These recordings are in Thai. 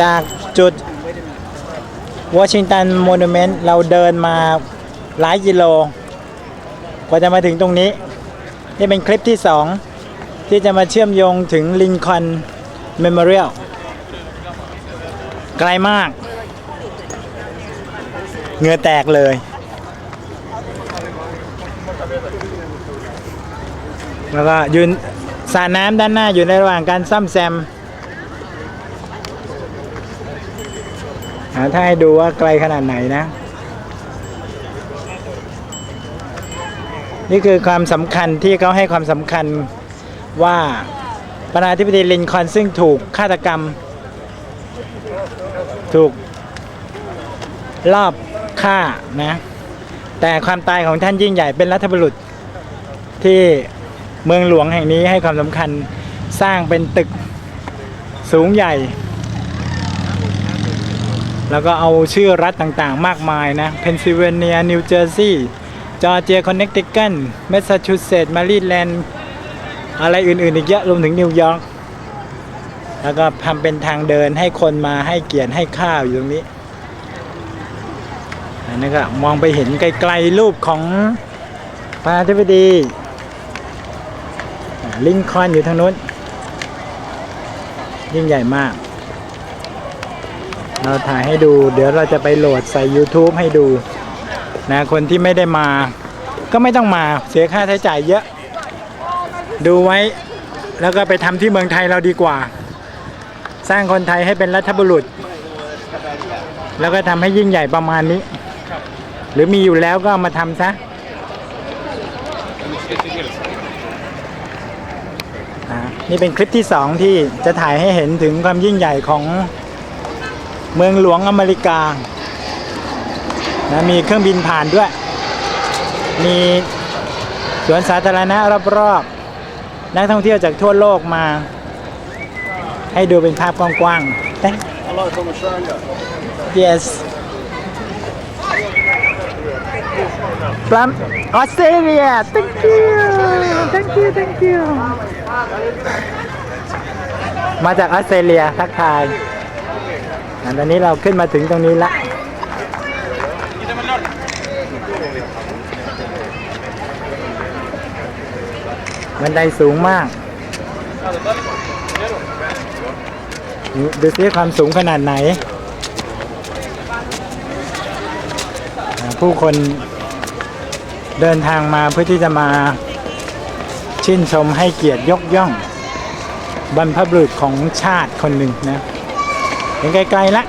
จากจุดวอชิงตันโมนูเมนต์เราเดินมาหลายกิโล กว่าจะมาถึงตรงนี้ นี่เป็นคลิปที่2ที่จะมาเชื่อมโยงถึงลินคอนเมมโมเรียลไกลมาก เงือแตกเลย แล้วก็ยืนสระน้ำด้านหน้าอยู่ในระหว่างการซ่อมแซมหา ถ้าให้ดูว่าไกลขนาดไหนนะ นี่คือความสำคัญที่เขาให้ความสำคัญว่าประธานาธิบดีลินคอนซึ่งถูกฆาตกรรม ถูกลอบฆ่านะ แต่ความตายของท่านยิ่งใหญ่เป็นรัฐบุรุษที่เมืองหลวงแห่งนี้ให้ความสำคัญสร้างเป็นตึกสูงใหญ่ แล้วก็เอาชื่อรัฐต่างๆ มากมายนะเพนซิลเวเนียนิวเจอร์ซีย์จอร์เจียคอนเนคติคันแมสซาชูเซตส์แมรีแลนด์อะไรอื่นๆ อีกเยอะรวมถึงนิวยอร์กแล้วก็ทำเป็นทางเดินให้คนมาให้เกียรติให้ข้าวอยู่ตรงนี้อันนี้ก็มองไปเห็นไกลๆรูปของประธานาธิบดีลิงคอนอยู่ทางนู้น ยิ่งใหญ่มาก เราถ่ายให้ดู เดี๋ยวเราจะไปโหลดใส่ YouTube ให้ดูนะคนที่ไม่ได้มา ก็ไม่ต้องมาเสียค่าใช้จ่ายเยอะ ดูไว้แล้วก็ไปทำที่เมืองไทยเราดีกว่า สร้างคนไทยให้เป็นรัฐบุรุษ แล้วก็ทำให้ยิ่งใหญ่ประมาณนี้ หรือมีอยู่แล้วก็มาทำซะนี่เป็นคลิปที่สองที่จะถ่ายให้เห็นถึงความยิ่งใหญ่ของ เมืองหลวงอเมริกานะมีเครื่องบินผ่านด้วย มีสวนสาธารณะรอบๆ นักท่องเที่ยวจากทั่วโลกมา ให้ดูเป็นภาพกว้างๆ Thank Hello from Australia. Yes. From Australia. Thank you. Thank you. Thank you. มาจากออสเตรเลียทักทาย อะตอนนี้เราขึ้นมาถึงตรงนี้ละบันไดสูงมาก ดูซิความสูงขนาดไหน ผู้คนเดินทางมาเพื่อที่จะมาชื่นชมให้เกียรติยกย่อง บรรพบุรุษของชาติคนหนึ่งนะ เห็นไกลๆละ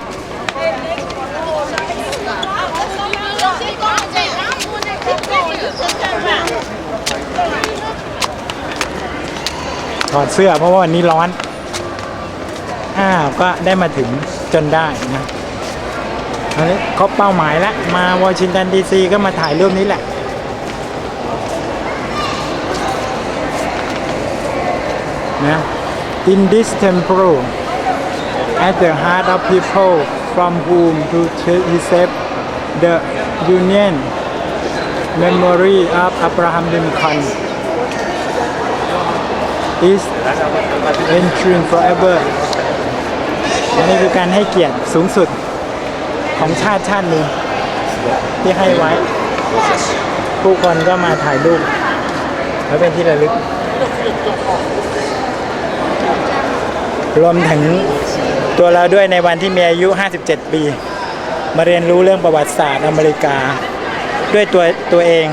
ถอดเสื้อเพราะว่าวันนี้ร้อน อ้าว ก็ได้มาถึงจนได้นะตอนนี้ครบเป้าหมายแล้ว มาวอชิงตันดีซีก็มาถ่ายรูปนี้แหละ นะ In this temple at the heart of people from whom to receive the union memory of Abraham Lincoln is enshrined forever อันนี้คือการให้เกียรติสูงสุดของชาติชาติหนึ่งที่ให้ไว้ ผู้คนก็มาถ่ายรูปแล้วเป็นที่ระลึก รวมถึง ตัวเราด้วยในวันที่มีอายุ 57 ปี มาเรียนรู้เรื่องประวัติศาสตร์อเมริกา ด้วยตัวตัวเอง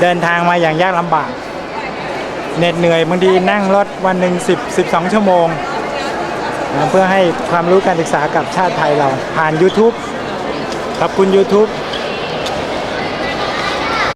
เดินทางมาอย่างยากลำบากเหน็ดเหนื่อยบางทีนั่งรถวันหนึ่ง10 12 ชั่วโมงนะเพื่อให้ความรู้การศึกษากับชาติไทยเราผ่าน YouTube ขอบคุณ YouTube